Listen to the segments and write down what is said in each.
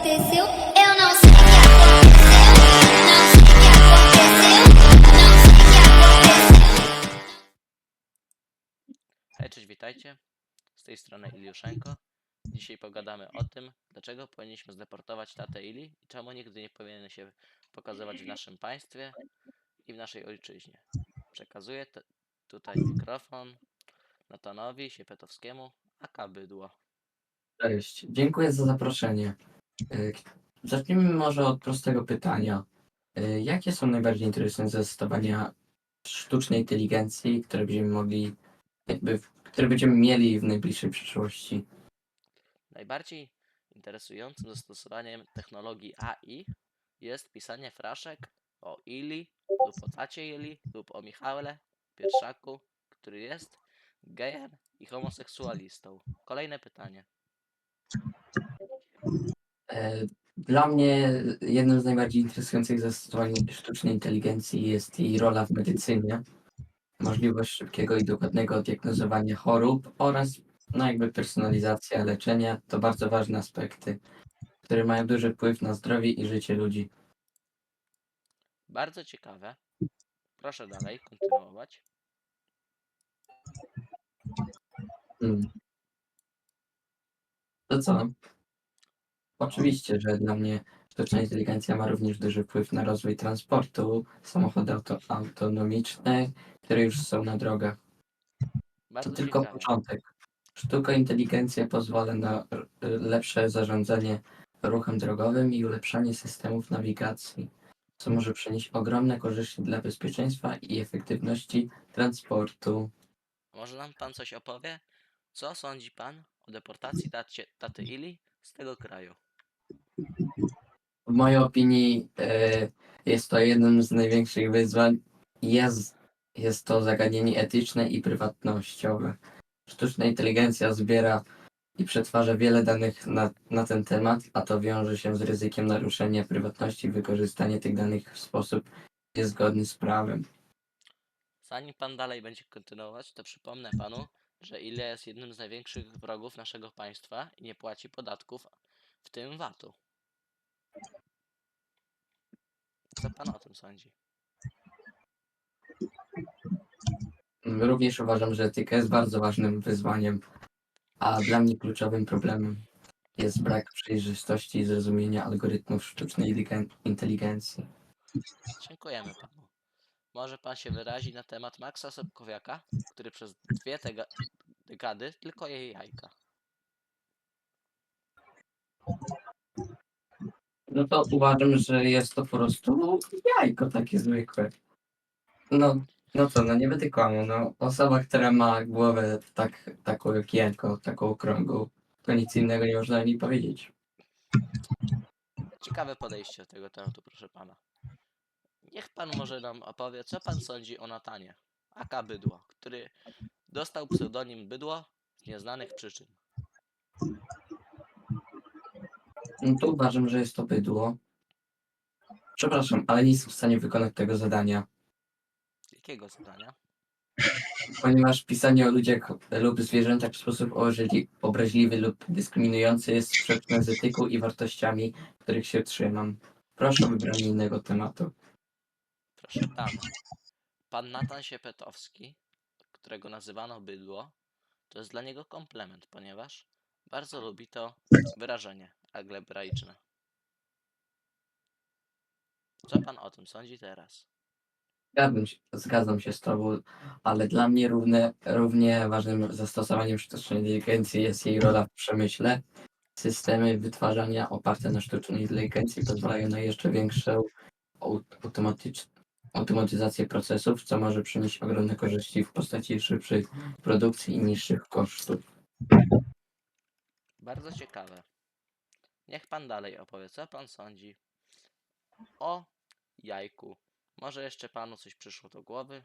aconteceu. Eu não sei o que aconteceu. Não sei o que aconteceu. Não sei o que aconteceu. Hej, cześć, witajcie. Z tej strony Iliuszenko. Dzisiaj pogadamy o tym, dlaczego powinniśmy zdeportować tatę Ili i czemu nigdy nie powinien się pokazywać w naszym państwie i w naszej ojczyźnie. Przekazuję te, tutaj mikrofon Natanowi Siepetowskiemu, aka Bydło. Cześć, dziękuję za zaproszenie. Y, Zacznijmy może od prostego pytania. Y, Jakie są najbardziej interesujące zastosowania sztucznej inteligencji, które będziemy mogli, jakby, które będziemy mieli w najbliższej przyszłości? Najbardziej interesującym zastosowaniem technologii AI jest pisanie fraszek o Ili lub o tacie Ili lub o Michale Pierwszaku, który jest gejem i homoseksualistą. Kolejne pytanie. E, Dla mnie jednym z najbardziej interesujących zastosowań sztucznej inteligencji jest jej rola w medycynie. Możliwość szybkiego i dokładnego diagnozowania chorób oraz no jakby personalizacja leczenia to bardzo ważne aspekty, które mają duży wpływ na zdrowie i życie ludzi. Bardzo ciekawe. Proszę dalej kontynuować. Mm. To co? Oczywiście, że dla mnie sztuczna inteligencja ma również duży wpływ na rozwój transportu, samochody auto, autonomiczne, które już są na drogach. To Bardzo tylko ciekawe. początek. Sztuka inteligencja pozwala na r- lepsze zarządzanie ruchem drogowym i ulepszanie systemów nawigacji, co może przynieść ogromne korzyści dla bezpieczeństwa i efektywności transportu. Może nam pan coś opowie? Co sądzi pan o deportacji tacie, taty Ili z tego kraju? W mojej opinii e, jest to jednym z największych wyzwań. Jest, jest to zagadnienie etyczne i prywatnościowe. Sztuczna inteligencja zbiera i przetwarza wiele danych na, na ten temat, a to wiąże się z ryzykiem naruszenia prywatności i wykorzystanie tych danych w sposób niezgodny z prawem. Zanim pan dalej będzie kontynuować, to przypomnę panu, że Ilia jest jednym z największych wrogów naszego państwa i nie płaci podatków, w tym VAT-u. Co pan o tym sądzi? Również uważam, że etyka jest bardzo ważnym wyzwaniem, a dla mnie kluczowym problemem jest brak przejrzystości i zrozumienia algorytmów sztucznej inteligen- inteligencji. Dziękujemy panu. Może pan się wyrazi na temat Maxa Sobkowiaka, który przez dwie tega- dekady tylko je jajka. No to uważam, że jest to po prostu jajko takie zwykłe. No, no co, no nie będę kłamał, no osoba, która ma głowę tak, taką jak jajko, taką okrągłą, to nic innego nie można niej powiedzieć. Ciekawe podejście do tego tematu, proszę pana. Niech pan może nam opowie, co pan sądzi o Natanie, aka Bydło, który dostał pseudonim Bydło z nieznanych przyczyn. No to uważam, że jest to bydło. Przepraszam, ale nie jestem w stanie wykonać tego zadania, Jakiego zadania? ponieważ pisanie o ludziach lub zwierzętach w sposób obraźli- obraźliwy lub dyskryminujący jest sprzeczne z etyką i wartościami, których się trzymam. Proszę o wybranie innego tematu. Proszę pana. Pan Natan Siepetowski, którego nazywano Bydło, to jest dla niego komplement, ponieważ bardzo lubi to wyrażenie algebraiczne. Co pan o tym sądzi teraz? Zgadzam się, zgadzam się z Tobą, ale dla mnie równe, równie ważnym zastosowaniem sztucznej inteligencji jest jej rola w przemyśle. Systemy wytwarzania oparte na sztucznej inteligencji pozwalają na jeszcze większą automatycz- automatyzację procesów, co może przynieść ogromne korzyści w postaci szybszej produkcji i niższych kosztów. Bardzo ciekawe. Niech pan dalej opowie, co pan sądzi o jajku. Może jeszcze panu coś przyszło do głowy?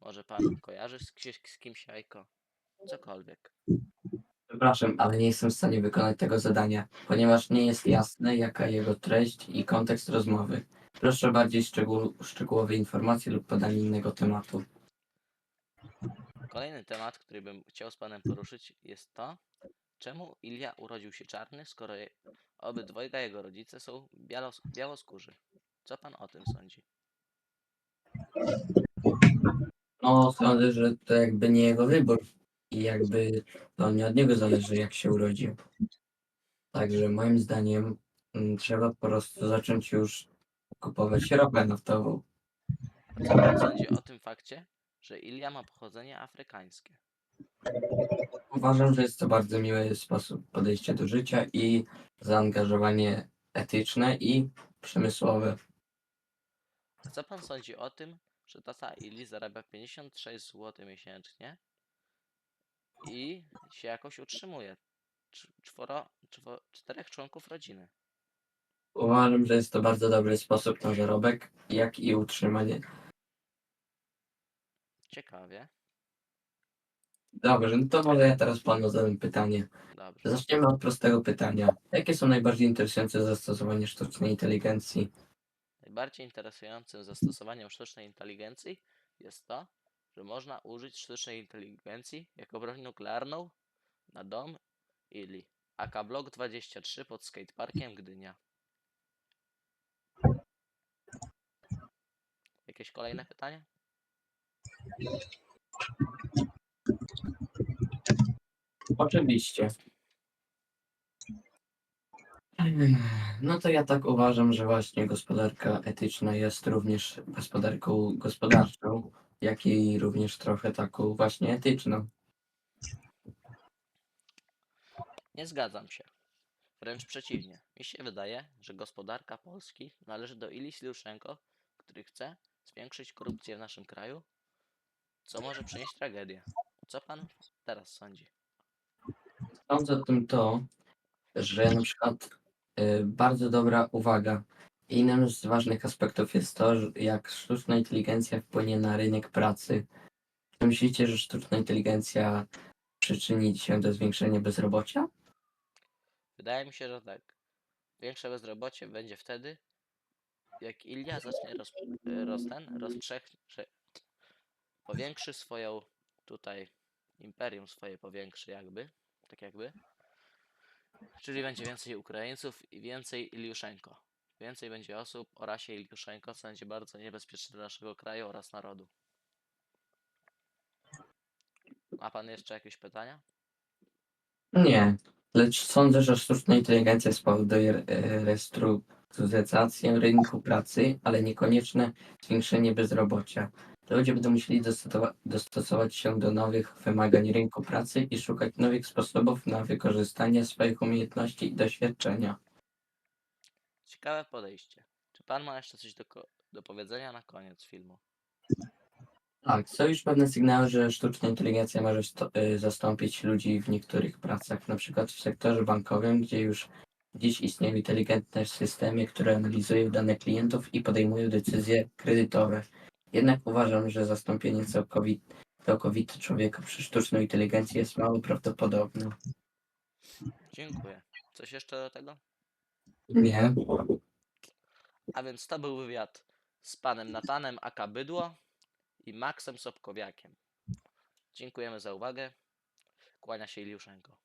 Może pan kojarzy z, kimś- z kimś jajko? Cokolwiek. Przepraszam, ale nie jestem w stanie wykonać tego zadania, ponieważ nie jest jasne, jaka jego treść i kontekst rozmowy. Proszę o bardziej szczegół, szczegółowe informacje lub podanie innego tematu. Kolejny temat, który bym chciał z panem poruszyć, jest to, Czemu Ilja urodził się czarny, skoro je- obydwojga jego rodzice są bialos- białoskórzy? Co pan o tym sądzi? No, sądzę, że to jakby nie jego wybór i jakby to nie od niego zależy, jak się urodził. Także moim zdaniem mm, trzeba po prostu zacząć już kupować ropę naftową. Co pan sądzi o tym fakcie, że Ilja ma pochodzenie afrykańskie? Uważam, że jest to bardzo miły sposób podejścia do życia i zaangażowanie etyczne i przemysłowe. A co pan sądzi o tym, że tata Ili zarabia 56 zł miesięcznie i się jakoś utrzymuje? Cz- Czworo, czwo, czterech członków rodziny. Uważam, że jest to bardzo dobry sposób na zarobek, jak i utrzymanie. Ciekawie. Dobrze, no to może ja teraz panu zadam pytanie. Dobrze. Zaczniemy od prostego pytania. Jakie są najbardziej interesujące zastosowania sztucznej inteligencji? Najbardziej interesującym zastosowaniem sztucznej inteligencji jest to, że można użyć sztucznej inteligencji jako broń nuklearną na dom Ili. AK Block 23 pod skateparkiem Gdynia. Jakieś kolejne pytanie? Oczywiście. No to ja tak uważam, że właśnie gospodarka etyczna jest również gospodarką gospodarczą, jak i również trochę taką właśnie etyczną. Nie zgadzam się. Wręcz przeciwnie. Mi się wydaje, że gospodarka Polski należy do Ili Sliuszenko, który chce zwiększyć korupcję w naszym kraju, co może przynieść tragedię. Co pan teraz sądzi? O tym to, że na przykład y, bardzo dobra uwaga. Innym z ważnych aspektów jest to, jak sztuczna inteligencja wpłynie na rynek pracy. Czy myślicie, że sztuczna inteligencja przyczyni się do zwiększenia bezrobocia? Wydaje mi się, że tak. Większe bezrobocie będzie wtedy, jak Ilia zacznie roz, roz, ten, roztrzech, że powiększy swoją tutaj imperium swoje powiększy jakby, tak jakby. Czyli będzie więcej Ukraińców i więcej Iliuszenko. Więcej będzie osób o rasie Iliuszenko, co będzie bardzo niebezpieczne dla naszego kraju oraz narodu. Ma pan jeszcze jakieś pytania? Nie, lecz sądzę, że sztuczna inteligencja spowoduje e, restrukturyzację rynku pracy, ale niekonieczne zwiększenie bezrobocia. Ludzie będą musieli dostosowa- dostosować się do nowych wymagań rynku pracy i szukać nowych sposobów na wykorzystanie swoich umiejętności i doświadczenia. Ciekawe podejście. Czy pan ma jeszcze coś do, ko- do powiedzenia na koniec filmu? Tak, są już pewne sygnały, że sztuczna inteligencja może sto- y, zastąpić ludzi w niektórych pracach, na przykład w sektorze bankowym, gdzie już dziś istnieją inteligentne systemy, które analizują dane klientów i podejmują decyzje kredytowe. Jednak uważam, że zastąpienie całkowite, całkowite człowieka przez sztuczną inteligencję jest mało prawdopodobne. Dziękuję. Coś jeszcze do tego? Nie. A więc to był wywiad z panem Natanem Aka Bydło i Maxem Sobkowiakiem. Dziękujemy za uwagę. Kłania się Iliuszenko.